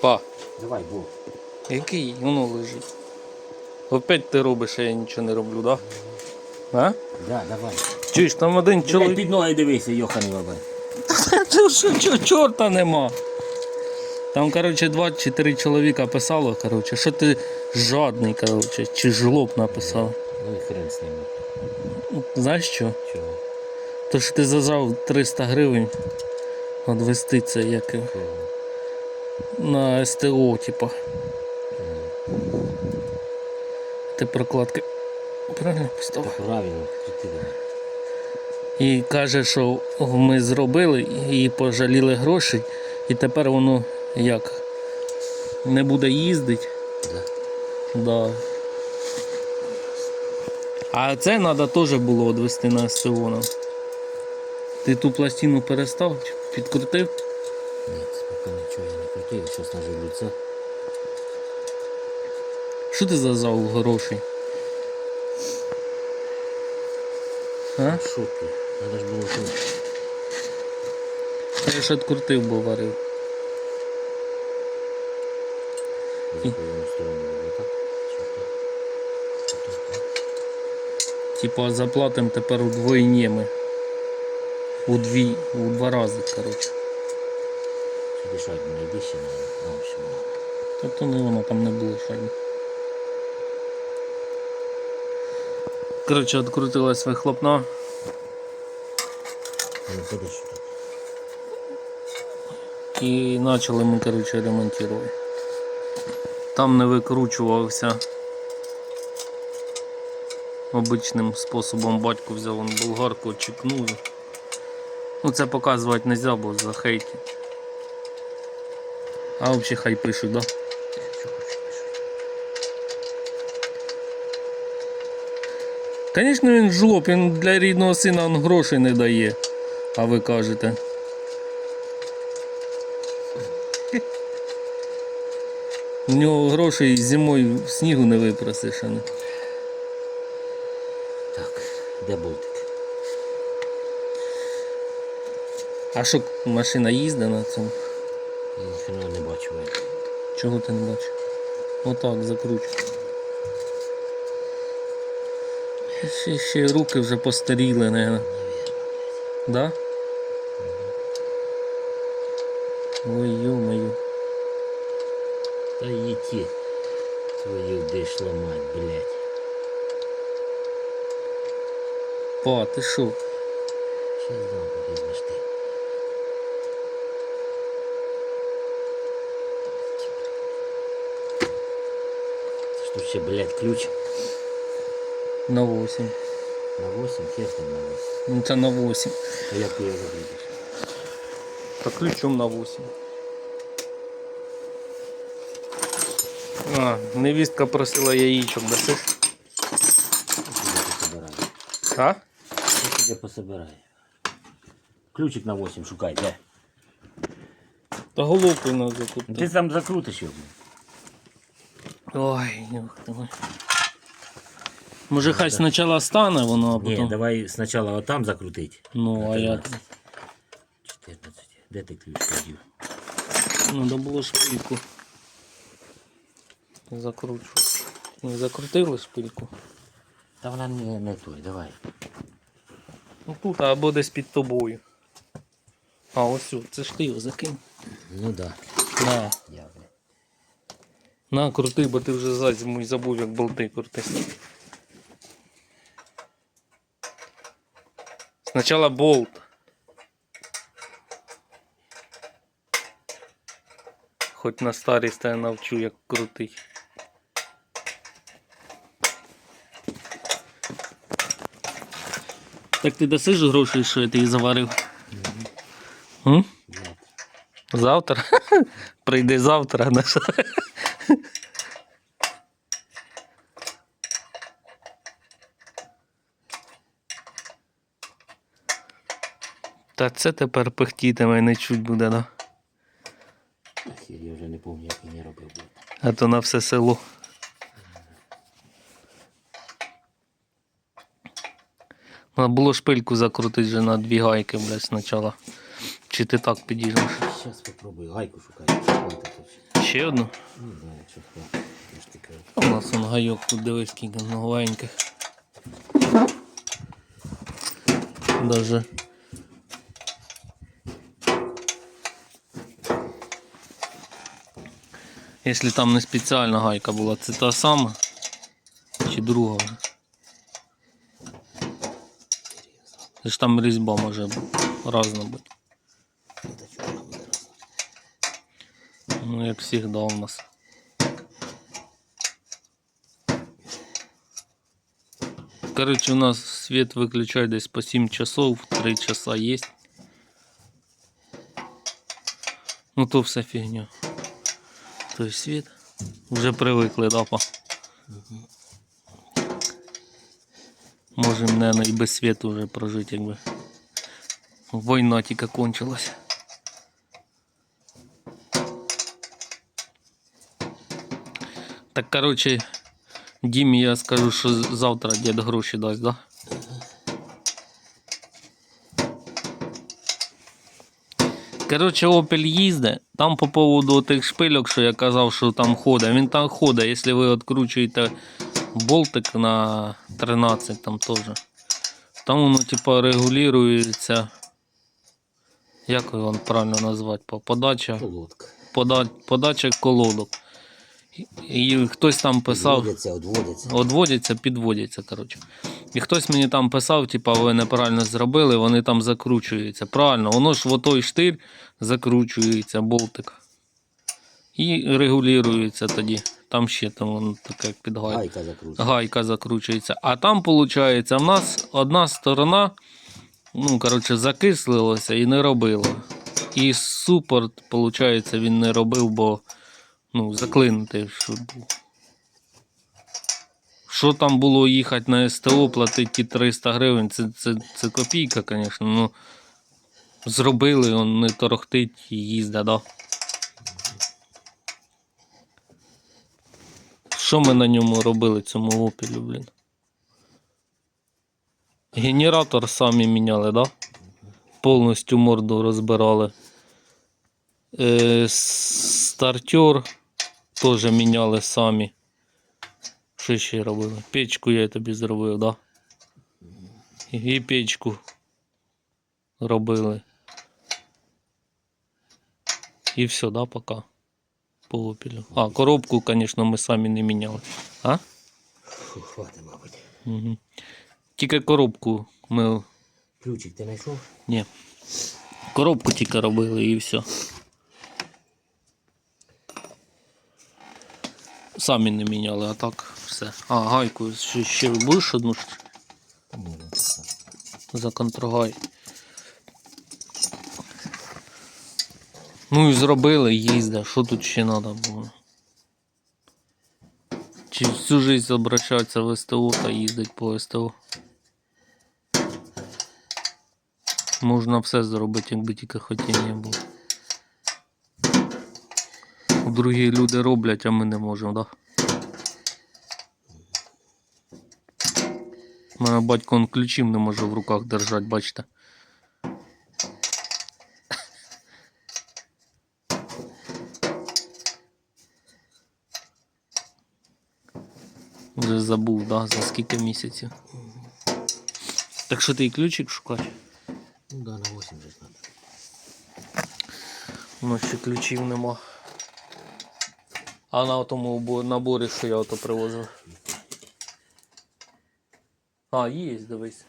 Па, Давай, бо. який воно лежить? Опять ти робиш, а я нічого не роблю, да? А? Да, давай. Чуєш, там один Чоловік. чоловік. Під ноги дивися, йоханий бабай. Чо- чорта нема. Там, коротше, два чи три чоловіка писало, коротше, що ти жадний, коротше, чи жлоб написав. Ну і хрен з ними. Знаєш що? Чого? То що ти зажав 300 гривень відвести це як Чого? На СТО, типа. Ти прокладки правильно поставив? Правильно. І каже, що ми зробили і пожаліли грошей, і тепер воно як не буде їздити. Да. Да. А це треба теж було відвести на СТО. Ти ту пластину перестав, підкрутив? Крутив, зараз наживлю це. Що ти за зал грошей? А? В шокі. Надо ж було тут. Я ж відкрутив, бо варив. Так? Типа заплатимо тепер удвоєння ми. У дві, у два рази, коротше. Сюди шайбу найди ще на на общем. Тобто не воно там не було шайби. Коротше, відкрутилась вихлопна. Ну. І почали ми, коротше, ремонтувати. Там не викручувався. Обичним способом батько взяв он болгарку, чіпнув. Ну це показувати не можна, бо за хейті. А взагалі хай пишуть, да? Звісно, він жлоб, він для рідного сина он грошей не дає. А ви кажете. У нього грошей зимою в снігу не випросиш. а не. Так, де болтик? А що машина їздить на цьому? Ніхрена не бачу. Чого ти не бачиш? Отак закручу. Ще, ще руки вже постаріли, наверное. Да? Ой, ё-моё. Та їті. Твою дійшла мать, блядь. Па, ти що? Щас дам, візьмеш ти. Це ж тут ще, блядь, ключ На 8. на 8, хер на 8. Ну це на 8. А як ти його заглядиш? Та ключом на 8. А, невістка просила яєчок, дасиш? Сюди. А? Я сюди пособирай. Ключик на 8 шукай, де? Та головкою надо Ну, Ти закупити. там закрутиш його. блін. Ой, ти. Може хай спочатку стане воно, а Ні, потім. давай спочатку отам закрутить. Ну, а як? 14. Де ти ключ ходив? Надо було шпильку. Закручу. Не закрутили шпильку. Та вона не, не той, давай. Ну тут або десь під тобою. А, ось це ж ти його закинь. Ну да. На, Я, блядь. На, крути, бо ти вже за зиму і забув, як болти крутити. Спочатку болт. Хоч на старість я навчу, як крутить. Так ти дасиш грошей, що я тобі заварив? М? Завтра? Прийди завтра. Та це тепер пихтітиме, не чуть буде, да? Я вже не пам'ятаю, як я не робив. А то на все село. Надо було шпильку закрутити вже на дві гайки, блядь, спочатку. Чи ти так підійдеш? Зараз попробую. Гайку тут. Ще одну. Ну да, У нас он гайок тут дивись, скільки новеньких. Даже. Якщо там не спеціальна гайка була, це та сама чи друга? Це ж там різьба може разна бути. Ну, як завжди у нас. Короче, у нас свет выключают десь по 7 часов, 3 часа есть. Ну то все фігня. Той світ. Вже привикли, да, па? Можем, наверное, і без світу вже прожити, якби. Війна тільки кончилась. Так, короче, Дімі я скажу, що завтра дід гроші дасть, да? Короче, Opel їздить. Там по поводу тих шпильок, що я казав, що там ходить. Він там ходить, якщо ви відкручуєте болтик на 13 там теж. Там воно типа регулюється. Як його правильно назвати? По- Подача Колодка. пода, подача колодок. І, хтось там писав, Відводяться, одводяться. одводяться, підводяться, коротше. І хтось мені там писав, типа, ви неправильно зробили, вони там закручуються. Правильно, воно ж в той штир закручується, болтик. І регулюється тоді. Там ще там воно таке як під Гайка закручена. гайка закручується. А там, виходить, в нас одна сторона, ну, коротше, закислилася і не робила. І супорт, виходить, він не робив, бо ну, заклинити, щоб. Що там було їхати на СТО, платити ті 300 гривень, це, це, це копійка, звісно. Ну, зробили, он не торохтить і їздить, да. Що ми на ньому робили, цьому опілю, блін? Генератор самі міняли, да? Повністю морду розбирали. Е, стартер теж міняли самі. Що ще робили? Печку я тобі зробив, да? І печку робили. І все, да, пока. По опілю. А, коробку, звісно, ми самі не міняли. А? Хватить, мабуть. Угу. Тільки коробку ми. Ключик ти знайшов? Ні. Коробку тільки робили і все. Самі не міняли, а так все. А, гайку ще, ще будеш одну за контргай. Ну і зробили, їзде. Що тут ще треба було? Чи всю жизнь обращатися в СТО та їздить по СТО? Можна все зробити, якби тільки хотіння було. Другі люди роблять, а ми не можемо, так? Да? У мене батько он ключів не може в руках держати, бачите. Вже забув, да, за скільки місяців. Так що ти і ключик шукаєш? Ну да, на 8 же надо. У нас ще ключів нема. А на тому бо- наборі, що я ото привозив. А, є, дивись.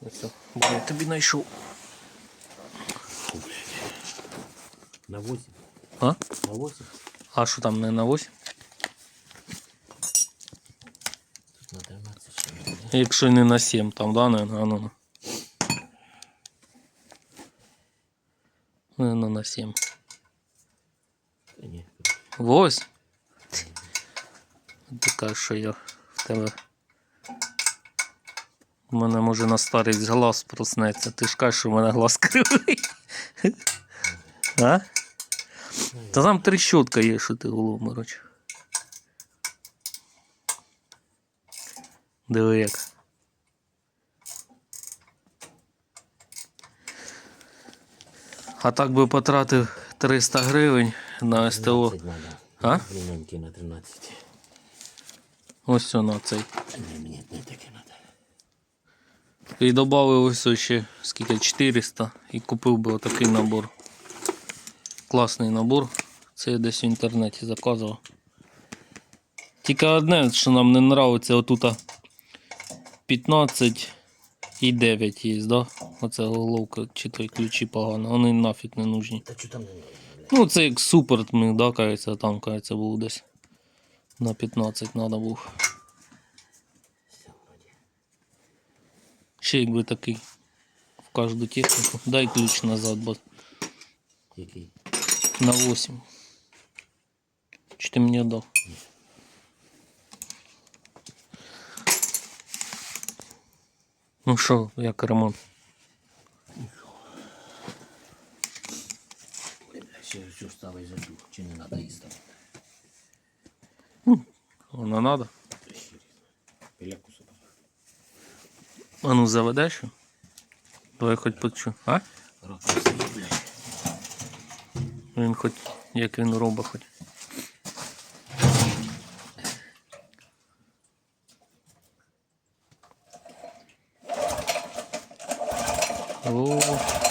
Ось, бо я тобі знайшов. На 8? А? На 8? А що там не на 8? Тут на 13 ще не. Якщо не на 7, там, да, наверное, а ну. Наверное, на 7. Ось. Кажеш, що я в тебе. У мене може на старість глаз проснеться. Ти ж кажеш, що в мене глаз кривий. А? Та там трещотка є, що ти голову мороч. Диви як. А так би потратив 300 гривень на СТО. А? Ремоньки на 13. Ось на цей. Ні, мені не таке надо. І додав ось ще скільки 400 і купив би отакий набор. Класний набор. Це я десь в інтернеті заказував. Тільки одне, що нам не подобається, отут 15 і 9 є, да? Оце головка чи той ключі погано, вони нафіг не нужні. Та що там не блядь? Ну, це як супер, ми, да, кажеться, там, кажеться, був десь. На 15 треба вроді. Ще якби такий в кожну техніку. Дай ключ назад, бо Який? на 8. Чи ти мені дав? Ну що, як ремонт? Блядь, ще що ставить за дух, чи не надо її ставити? Вона собі. А ну заведеш? його? Давай хоч почу. А? Він хоч, як він робить хоч. О.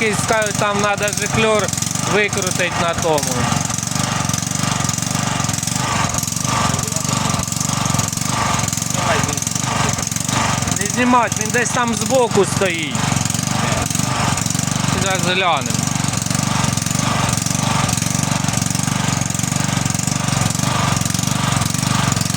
якийсь скажуть, там треба жикльор викрутити на тому. Не знімати, він десь там збоку стоїть. Зараз глянемо.